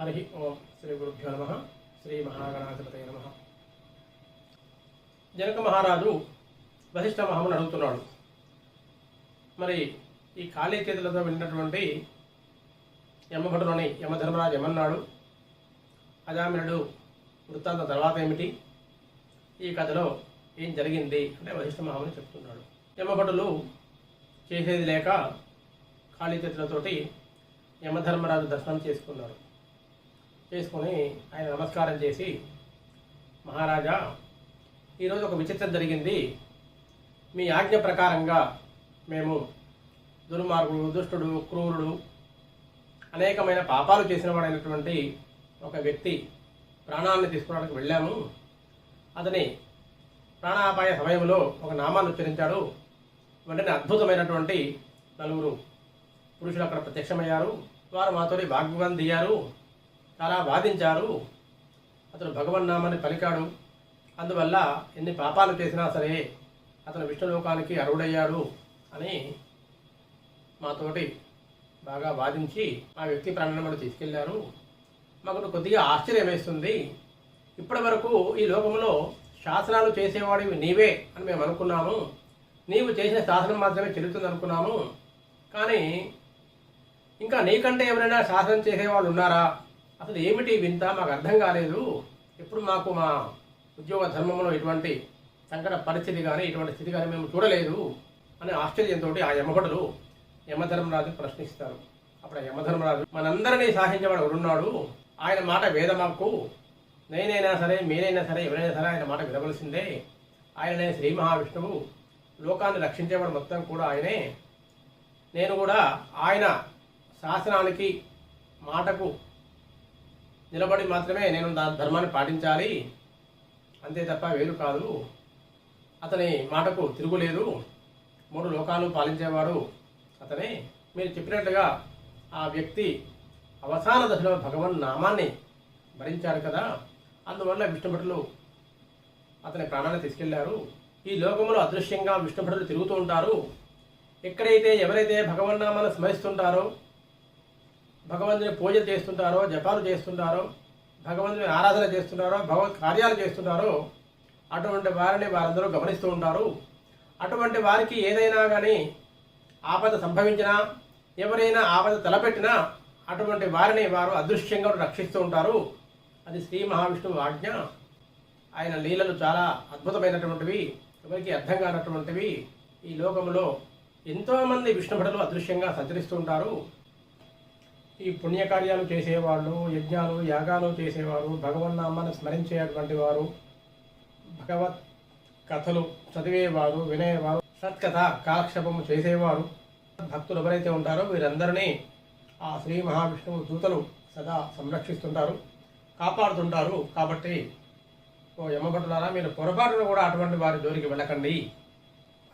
హరి ఓం శ్రీ గురుభ్యో నమ. శ్రీ మహాగణాధిపతయ నమ. జనక మహారాజు వశిష్ఠ మహాముని అడుగుతున్నాడు. మరి ఈ ఖాళీ చేతులతో వెళ్ళినటువంటి యమభటులోని యమధర్మరాజు ఏమన్నాడు? అజామినుడు వృత్తాంత తర్వాత ఏమిటి? ఈ కథలో ఏం జరిగింది? అంటే వశిష్ఠ మహాముని చెప్తున్నాడు. యమభటులు చేసేది లేక ఖాళీ చేతులతోటి యమధర్మరాజు దర్శనం చేసుకున్నారు. చేసుకొని ఆయన నమస్కారం చేసి మహారాజా ఈరోజు ఒక విచిత్రం జరిగింది. మీ ఆజ్ఞ ప్రకారంగా మేము దుర్మార్గుడు దుష్టుడు క్రూరుడు అనేకమైన పాపాలు చేసిన వాడైనటువంటి ఒక వ్యక్తి ప్రాణాన్ని తీసుకోవడానికి వెళ్ళాము. అతని ప్రాణాపాయ సమయంలో ఒక నామాన్ని ఉచ్చరించాడు. వెంటనే అద్భుతమైనటువంటి నలుగురు పురుషులు అక్కడ ప్రత్యక్షమయ్యారు. వారు మాతో వాగ్వివాదం దిగారు చాలా వాదించారు. అతను భగవన్నామాన్ని పలికాడు. అందువల్ల ఎన్ని పాపాలు చేసినా సరే అతను విష్ణులోకానికి అర్హుడయ్యాడు అని మాతోటి బాగా వాదించి ఆ వ్యక్తి ప్రాణాలను తీసుకెళ్ళారు. మాకు కొద్దిగా ఆశ్చర్యం వేస్తుంది. ఇప్పటి వరకు ఈ లోకంలో శాసనాలు చేసేవాడివి నీవే అని మేము అనుకున్నాము. నీవు చేసిన శాసనం మాత్రమే చెల్లుతుంది అనుకున్నాము. కానీ ఇంకా నీకంటే ఎవరైనా శాసనం చేసేవాళ్ళు ఉన్నారా? అసలు ఏమిటి వింత? మాకు అర్థం కాలేదు. ఎప్పుడు మాకు మా ఉద్యోగ ధర్మంలో ఎటువంటి సంకట పరిస్థితి కానీ ఇటువంటి స్థితి కానీ మేము చూడలేదు అనే ఆశ్చర్యంతో ఆ యమభటులు యమధర్మరాజు ప్రశ్నిస్తారు. అప్పుడు ఆ యమధర్మరాజు మనందరినీ సాహించేవాడు ఎవరున్నాడు ఆయన మాట వేదమాకు నేనైనా సరే మీరైనా సరే ఎవరైనా సరే ఆయన మాట వినవలసిందే. ఆయననే శ్రీ మహావిష్ణువు. లోకాన్ని రక్షించేవాడు మొత్తం కూడా ఆయనే. నేను కూడా ఆయన శాసనానికి మాటకు నిలబడి మాత్రమే నేను ధర్మాన్ని పాటించాలి. అంతే తప్ప వేరు కాదు. అతని మాటకు తిరుగులేదు. మూడు లోకాలు పాలించేవాడు అతనే. మీరు చెప్పినట్లుగా ఆ వ్యక్తి అవసాన దశలో భగవన్ నామాన్ని భరించాడు కదా. అందువల్ల విష్ణుభటులు అతని ప్రాణాన్ని తీసుకెళ్ళారు. ఈ లోకంలో అదృశ్యంగా విష్ణుభటులు తిరుగుతూ ఉంటారు. ఎక్కడైతే ఎవరైతే భగవన్నామాన్ని స్మరిస్తుంటారో భగవంతుని పూజలు చేస్తుంటారో జపాలు చేస్తుంటారో భగవంతుని ఆరాధన చేస్తున్నారో భగవత్ కార్యాలు చేస్తున్నారో అటువంటి వారిని వారందరూ గమనిస్తూ ఉంటారు. అటువంటి వారికి ఏదైనా కానీ ఆపద సంభవించినా ఎవరైనా ఆపద తలపెట్టినా అటువంటి వారిని వారు అదృశ్యంగా రక్షిస్తూ ఉంటారు. అది శ్రీ మహావిష్ణువు ఆజ్ఞ. ఆయన లీలలు చాలా అద్భుతమైనటువంటివి ఎవరికి అర్థం కానటువంటివి. ఈ లోకంలో ఎంతోమంది విష్ణుభటులు అదృశ్యంగా సంచరిస్తూ ఉంటారు. ఈ పుణ్యకార్యాలు చేసేవాళ్ళు యజ్ఞాలు యాగాలు చేసేవారు భగవన్నామాన్ని స్మరించేటువంటి వారు భగవత్ కథలు చదివేవారు వినేవారు సత్కథ కాలక్షేపము చేసేవారు. భక్తులు ఎవరైతే ఉంటారో వీరందరినీ ఆ శ్రీ మహావిష్ణువు దూతలు సదా సంరక్షిస్తుంటారు కాపాడుతుంటారు. కాబట్టి ఓ యమభటులారా మీరు పొరపాటును కూడా అటువంటి వారి జోలికి వెళ్ళకండి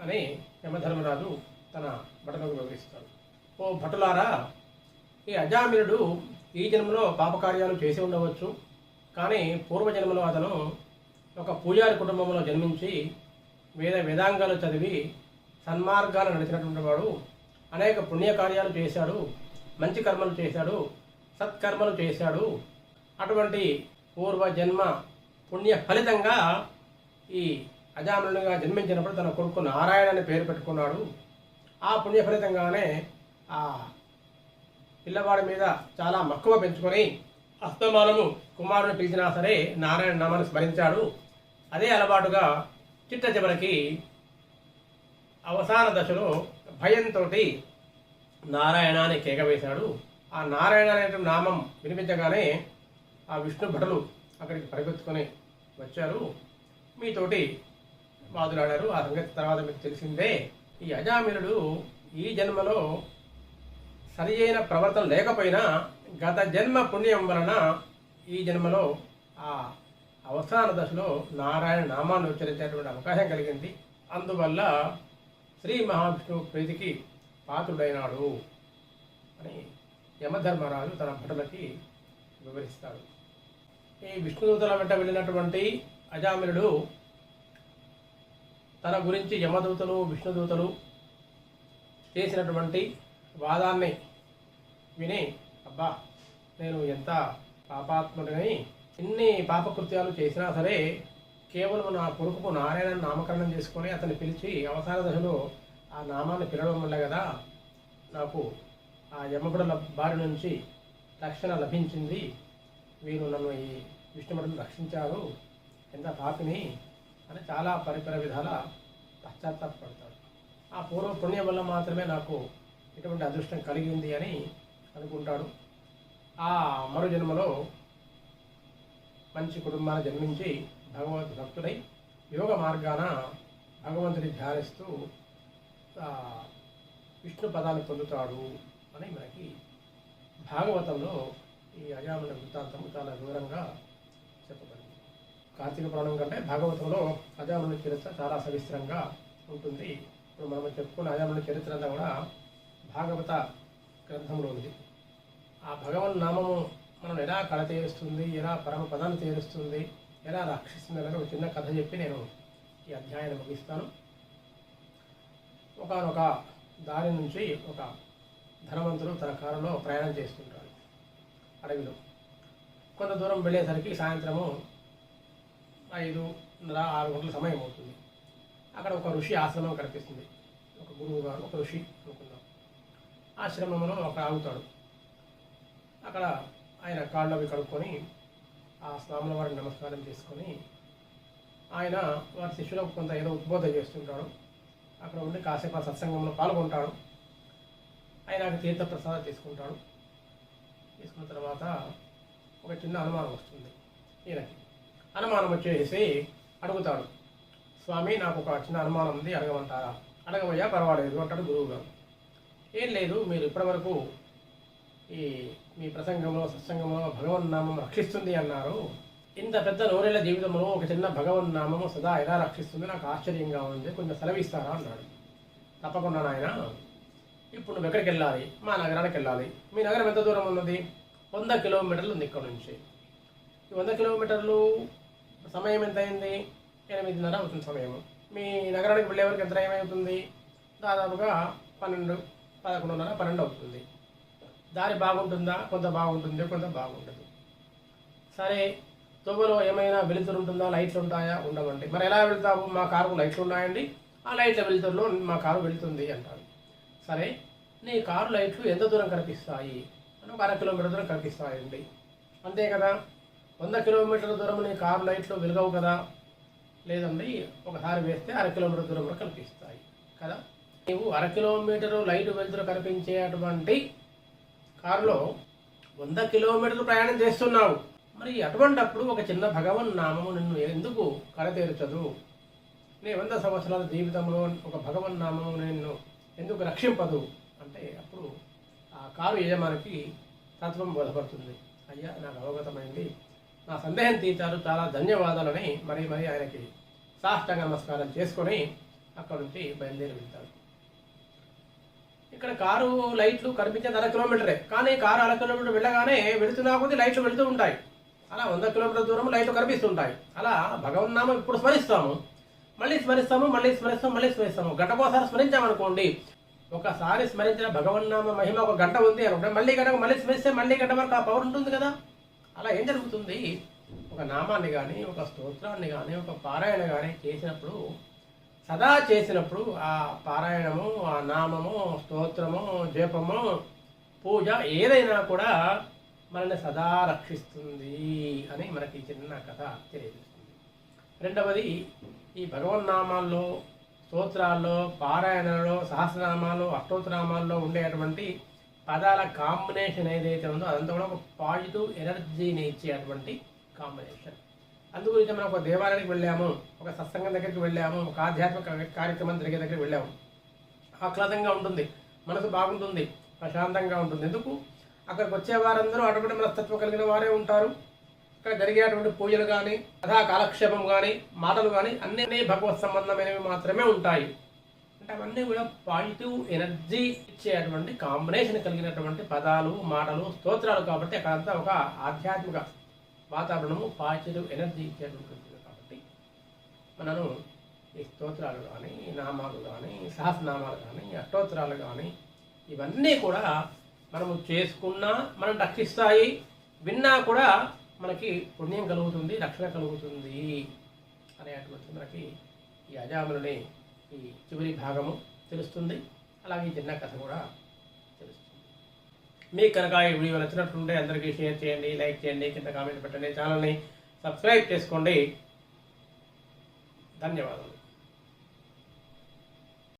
అని యమధర్మరాజు తన భటులకు వివరిస్తాడు. ఓ భటులారా ఈ అజామిరుడు ఈ జన్మలో పాపకార్యాలు చేసి ఉండవచ్చు. కానీ పూర్వజన్మలో అతను ఒక పూజారి కుటుంబంలో జన్మించి వేద వేదాంగాలు చదివి సన్మార్గాలు నడిచినటువంటి వాడు. అనేక పుణ్యకార్యాలు చేశాడు. మంచి కర్మలు చేశాడు. సత్కర్మలు చేశాడు. అటువంటి పూర్వ జన్మ పుణ్య ఫలితంగా ఈ అజామినుడిగా జన్మించినప్పుడు తన కొడుకు నారాయణ అని పేరు పెట్టుకున్నాడు. ఆ పుణ్య ఫలితంగానే ఆ పిల్లవాడి మీద చాలా మక్కువ పెంచుకొని అస్తమానము కుమారుని పిలిచినా సరే నారాయణ నామాన్ని స్మరించాడు. అదే అలవాటుగా చిట్ట చివరికి అవసాన దశలో భయంతో నారాయణ అని ఆ నారాయణ అనే నామం వినిపించగానే ఆ విష్ణు భటులు అక్కడికి పరిగెత్తుకొని వచ్చారు. మీతోటి మాదులాడారు. ఆ సంగతి తర్వాత మీకు తెలిసిందే. ఈ అజామిరుడు ఈ జన్మలో సరి అయిన ప్రవర్తన లేకపోయినా గత జన్మ పుణ్యం వలన ఈ జన్మలో ఆ అవసాన దశలో నారాయణ నామాన్ని ఉచ్చరించేటువంటి అవకాశం కలిగింది. అందువల్ల శ్రీ మహావిష్ణువు ప్రీతికి పాత్రుడైనాడు అని యమధర్మరాజు తన భటులకి వివరిస్తాడు. ఈ విష్ణుదూతల వెంట వెళ్ళినటువంటి అజామినుడు తన గురించి యమదూతలు విష్ణుదూతలు చేసినటువంటి వాదాన్ని విని అబ్బా నేను ఎంత పాపాత్ముడిని ఎన్ని పాపకృత్యాలు చేసినా సరే కేవలం నా కొడుకు నారాయణ నామకరణం చేసుకొని అతన్ని పిలిచి అవసాన దశలో ఆ నామాన్ని పిలవడం వల్ల కదా నాకు ఆ యమగుడల బారి నుంచి రక్షణ లభించింది. వీరు నన్ను ఈ విష్ణుమఠం రక్షించారు. ఎంత పాపిని అని చాలా పరిపర విధాల పశ్చాత్తాపడతాడు ఆ పూర్వ పుణ్యం వల్ల మాత్రమే నాకు ఇటువంటి అదృష్టం కలిగి ఉంది అని అనుకుంటాడు. ఆ మరో జన్మలో మంచి కుటుంబాన జన్మించి భగవద్ భక్తుడై యోగ మార్గాన భగవంతుని ధ్యానిస్తూ విష్ణు పదాన్ని పొందుతాడు అని మనకి భాగవతంలో ఈ అజాముల వృత్తాంతము చాలా వివరంగా చెప్పబడింది. కార్తీక పురాణం కంటే భాగవతంలో అజాముల చరిత్ర చాలా సవిస్తరంగా ఉంటుంది. ఇప్పుడు మనం చెప్పుకున్న అజాముల చరిత్ర అంతా కూడా భాగవత గ్రంథంలో ఉంది ఆ భగవన్ నామము మనం ఎలా కళ తీరుస్తుంది ఎలా పరమ పదాన్ని తీరుస్తుంది ఎలా రక్షిస్తుంది అనేది ఒక చిన్న కథ చెప్పి నేను ఈ అధ్యాయాన్ని ముగిస్తాను. ఒకనొక దారి నుంచి ఒక ధనవంతుడు తన కారులో ప్రయాణం చేస్తుంటాడు అడవిలో. కొంత దూరం వెళ్ళేసరికి సాయంత్రము ఐదున్నర ఆరు గంటల సమయం అవుతుంది. అక్కడ ఒక ఋషి ఆశ్రమం కనిపిస్తుంది. ఒక గురువు గారు ఒక ఋషి అనుకుందాం. ఆశ్రమంలో అక్కడ ఆగుతాడు. అక్కడ ఆయన కాళ్ళు అవి కడుక్కొని ఆ స్వాముల వారిని నమస్కారం చేసుకొని ఆయన వారి శిష్యులకు కొంత ఏదో ఉద్బోధ చేస్తుంటాడు. అక్కడ ఉండి కాసేపు ఆ సత్సంగంలో పాల్గొంటాడు. ఆయన తీర్థప్రసాదం తీసుకుంటాడు. తీసుకున్న తర్వాత ఒక చిన్న అనుమానం వస్తుంది. ఈయనకి అనుమానం వచ్చేసి అడుగుతాడు. స్వామి నాకు ఒక చిన్న అనుమానం ఉంది అడగమంటారా? అడగవయ్యా పర్వాలేదు అంటాడు గురువు గారు ఏం లేదు మీరు ఇప్పటివరకు ఈ మీ ప్రసంగంలో సత్సంగంలో భగవన్ నామం రక్షిస్తుంది అన్నారు. ఇంత పెద్ద నూరేళ్ళ జీవితంలో ఒక చిన్న భగవన్ నామము సదా ఎలా రక్షిస్తుంది? నాకు ఆశ్చర్యంగా ఉంది. కొంచెం సెలవిస్తారా? అన్నాడు. తప్పకుండా నాయన. ఇప్పుడు నువ్వు ఎక్కడికి వెళ్ళాలి? మా నగరానికి వెళ్ళాలి. మీ నగరం ఎంత దూరం ఉన్నది? వంద కిలోమీటర్లు ఉంది ఇక్కడ నుంచి. ఈ వంద కిలోమీటర్లు సమయం ఎంత అయింది ఎనిమిదిన్నర అవుతుంది సమయం మీ నగరానికి వెళ్ళే వరకు ఎంత టైం అవుతుంది? దాదాపుగా పన్నెండు పదకొండున్నర పన్నెండు అవుతుంది. దారి బాగుంటుందా? కొంత బాగుంటుంది కొంత బాగుంటుంది సరే తొవ్వలో ఏమైనా వెలుతురు ఉంటుందా? లైట్లు ఉంటాయా? ఉండవండి. మరి ఎలా వెళ్తాము మా కారుకు లైట్లు ఉన్నాయండి. ఆ లైట్ల వెలుతురులో మా కారు వెళుతుంది అంటారు. సరే నీ కారు లైట్లు ఎంత దూరం కనిపిస్తాయి? అని ఒక అర కిలోమీటర్ దూరం కనిపిస్తాయండి. అంతే కదా? వంద కిలోమీటర్ల దూరం నీ కారు లైట్లు వెలుగవు కదా? లేదండి ఒకసారి వేస్తే అర కిలోమీటర్ కూడా కనిపిస్తాయి. కదా? నీవు అర కిలోమీటరు లైట్ వెలుతురు కనిపించేటువంటి కారులో వంద కిలోమీటర్లు ప్రయాణం చేస్తున్నావు. మరి అటువంటప్పుడు ఒక చిన్న భగవన్ నామము నిన్ను ఎందుకు కరతీర్చదు నీ వంద సంవత్సరాల జీవితంలో ఒక భగవన్ నామము నిన్ను ఎందుకు రక్షింపదు? అంటే అప్పుడు ఆ కారు యజమానికి తత్వం బోధపడుతుంది. అయ్యా నాకు అవగతమైంది. నా సందేహం తీర్చారు. చాలా ధన్యవాదాలని మరి మరి ఆయనకి సాష్టాంగ నమస్కారం చేసుకొని అక్కడ నుంచి బయలుదేరి వెళ్తాడు ఇక్కడ కారు లైట్లు కనిపించేది అర కిలోమీటరే. కానీ కారు అర కిలోమీటర్ వెళ్ళగానే వెళుతున్నా కొద్దీ లైట్లు వెళుతూ ఉంటాయి. అలా వంద కిలోమీటర్ల దూరం లైట్లు కనిపిస్తుంటాయి. అలా భగవన్నామం ఇప్పుడు స్మరిస్తాము. మళ్ళీ స్మరిస్తాము మళ్ళీ స్మరిస్తాము మళ్ళీ స్మరిస్తాము. గంటకోసారి స్మరించామనుకోండి ఒకసారి స్మరించిన భగవన్నామ మహిమ ఒక గంట ఉంది అనుకుంటే మళ్ళీ గంట మళ్ళీ స్మరిస్తే మళ్ళీ గంట వరకు ఆ పవర్ ఉంటుంది కదా. అలా ఏం జరుగుతుంది? ఒక నామాన్ని కానీ ఒక స్తోత్రాన్ని కానీ ఒక పారాయణ కానీ చేసినప్పుడు సదా చేసినప్పుడు ఆ పారాయణము ఆ నామము స్తోత్రము జపము పూజ ఏదైనా కూడా మనల్ని సదా రక్షిస్తుంది అని మనకి చిన్న కథ తెలియజేస్తుంది. రెండవది ఈ భగవన్నామాల్లో స్తోత్రాల్లో పారాయణలో సహస్రనామాలు అష్టోత్తరామాల్లో ఉండేటువంటి పదాల కాంబినేషన్ ఏదైతే ఉందో అదంతా కూడా ఒక పాజిటివ్ ఎనర్జీని ఇచ్చేటువంటి కాంబినేషన్ అందుగురించి మనం ఒక దేవాలయానికి వెళ్ళాము ఒక సత్సంగం దగ్గరికి వెళ్ళాము ఒక ఆధ్యాత్మిక కార్యక్రమం జరిగే దగ్గరికి వెళ్ళాము. ఆహ్లాదంగా ఉంటుంది మనసు బాగుంటుంది ప్రశాంతంగా ఉంటుంది. ఎందుకు? అక్కడికి వచ్చే వారందరూ అటువంటి మనస్తత్వం కలిగిన వారే ఉంటారు. ఇక్కడ జరిగేటువంటి పూజలు కానీ కథా కాలక్షేపం కానీ మాటలు కానీ అన్నీ భగవత్ సంబంధమైనవి మాత్రమే ఉంటాయి. అంటే అవన్నీ కూడా పాజిటివ్ ఎనర్జీ ఇచ్చేటువంటి కాంబినేషన్ కలిగినటువంటి పదాలు మాటలు స్తోత్రాలు కాబట్టి అక్కడంతా ఒక ఆధ్యాత్మిక వాతావరణము పాజిటివ్ ఎనర్జీ ఇచ్చేటువంటి ఉంటుంది కాబట్టి మనను ఈ స్తోత్రాలు కానీ నామాలు కానీ సహస్రనామాలు కానీ అష్టోత్తరాలు కానీ ఇవన్నీ కూడా మనము చేసుకున్నా మనం రక్షిస్తాయి. విన్నా కూడా మనకి పుణ్యం కలుగుతుంది రక్షణ కలుగుతుంది అనేటువంటి మనకి ఈ అజాములని ఈ చివరి భాగము తెలుస్తుంది. అలాగే ఈ చిన్న కథ కూడా మీకు కనుక ఈ వీడియో నచ్చినట్లుంటే అందరికీ షేర్ చేయండి లైక్ చేయండి కింద కామెంట్ పెట్టండి. ఛానల్ని సబ్స్క్రైబ్ చేసుకోండి. ధన్యవాదాలు